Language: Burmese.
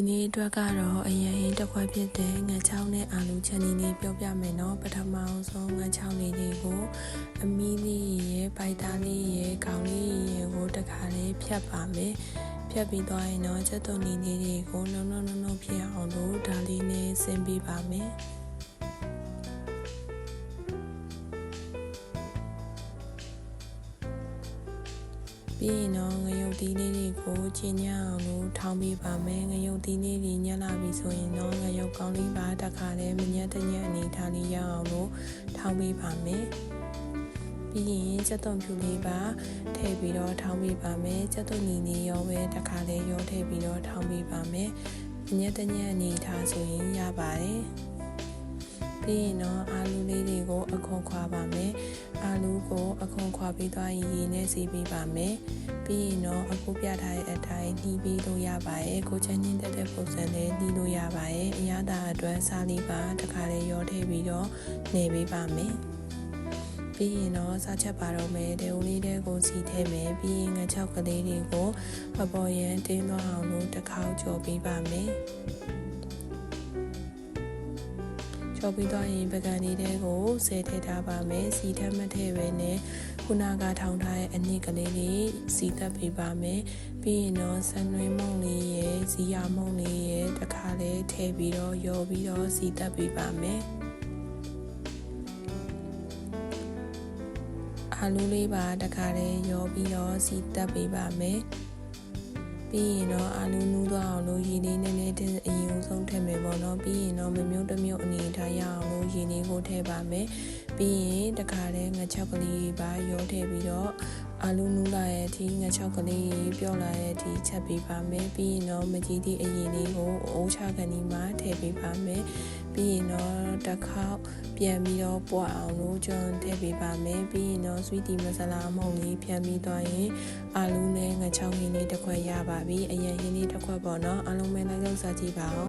ဒီနေ့အတွက်ကတော့အရင်ဟင်းတစ်ခွက်ဖြစ်တဲ့ငါချောင်းနဲ့အာလူချန်နီလေးပြောပြမယ်နော်ပထမအောင်ဆုံးငါချောင်းလေးတွေကိုအမီးလေးရဲ့ပိုက်သားလေးရဲ့ခေါင်းလေးရဲ့ကိုတခါလေးဖြတ်ပါမယ်ဖြတ်ပြီးသွားရင်တော့ချက်သွန်လေးတွေကိုနှုံနှုံနှုံနှုံဖြစ်အောင်လို့ဒါလေးနဲ့ဆင်းပေးပါမယ် ပြီးရင်တော့ငရုတ်သီးလေးတွေကိုကျင်းညအောင်လို့ထောင်းပေးပါမယ်ငရုတ်သီးလေးတွေညက်လာပြီဆိုရင်တော့ငရုတ်ကောင်းလေးပါတစ်ခါတည်းမညက်တဲ့ညက်အနေထားလေးရအောင်လို့ထောင်းပေးပါမယ်ပြီးရင်စက်သွန်ဖြူလေးပါထည့်ပြီးတော့ထောင်းပေးပါမယ်စက်သွန်ညီနေရောပဲတစ်ခါလေးရောထည့်ပြီးတော့ထောင်းပေးပါမယ်ညက်တဲ့ညက်အနေထားဆိုရင်ရပါတယ်ပြီးရင်တော့အာလူလေးတွေကိုအခွန်ခွာပါမယ်အာ လူကိုအခွန်ခွာပြီးသွားရင်ရေနဲ့စီးပေးပါမယ်ပြီးရင်တော့အခုပြထားတဲ့အတိုင်းနှီးပြီးလို့ရပါတယ်ကိုချမ်းချင်းတက်တဲ့ပုံစံနဲ့နှီးလို့ရပါတယ်အရသာအတွက်စားလေးပါတခါလေးရောထည့်ပြီးတော့နေပေးပါမယ်ပြီးရင်တော့စားချက်ပါတော့မယ်တေဦးလေးတဲ့ကိုစီထဲမယ်ပြီးရင်ငါချောက်ကလေးတွေကိုအပေါ်ရန်တင်းသွားအောင်လို့တစ်ခေါက်ကြော်ပေးပါမယ် ကြော်ပြီးတော့ရင်ပကံလေးတဲကိုဆဲထည့်ထားပါမယ်စီထက်မထည့်ပဲနဲ့ခုနကထောင်ထားတဲ့အနည်းကလေးလေးစီသက်ပေးပါမယ်ပြီးရင်တော့ဆန်နွေးမုံလေးရယ်ဇီယာမုံလေးရယ်တခါလေးထည့်ပြီးတော့ရောပြီးတော့စီသက်ပေးပါမယ်အာလူးလေးပါတခါလေးရောပြီးတော့စီတက်ပေးပါမယ် ပြီးရင်တော့အာလူးနူးသွားအောင်လို့ရေလေးနည်းနည်းတင်အရင်ဆုံးထည့်မယ်ပေါ့နော်ပြီးရင်တော့မမြုပ်တမြုပ်အနေထားရအောင်လို့ရေလေးကိုထည့်ပါမယ်ပြီးရင်တခါလေးငါချောက်ကလေးပါရောထည့်ပြီးတော့ အာလူးနူးလာရဲ့အထိငါချောက်ကလေးပြော့လာရဲ့အထိချက်ပေးပါမယ်ပြီးရင်တော့မကြီးသည့်အရင်လေးကိုအိုးချကနေမှထည့်ပေးပါမယ်ပြီးရင်တော့တစ်ခေါက်ပြန်ပြီးတော့ပွားအောင်လို့ကျွန်ထည့်ပေးပါမယ်ပြီးရင်တော့ sweet tea မဆလာအမုံလေးဖြန်းပြီးသွားရင်အာလူးနဲ့ငါချောင်းရင်းလေးတစ်ခွက်ရပါပြီအရင်ရင်းလေးတစ်ခွက်ပေါ့နော်အားလုံးပဲလိုက်လောက်စားကြည့်ပါဦး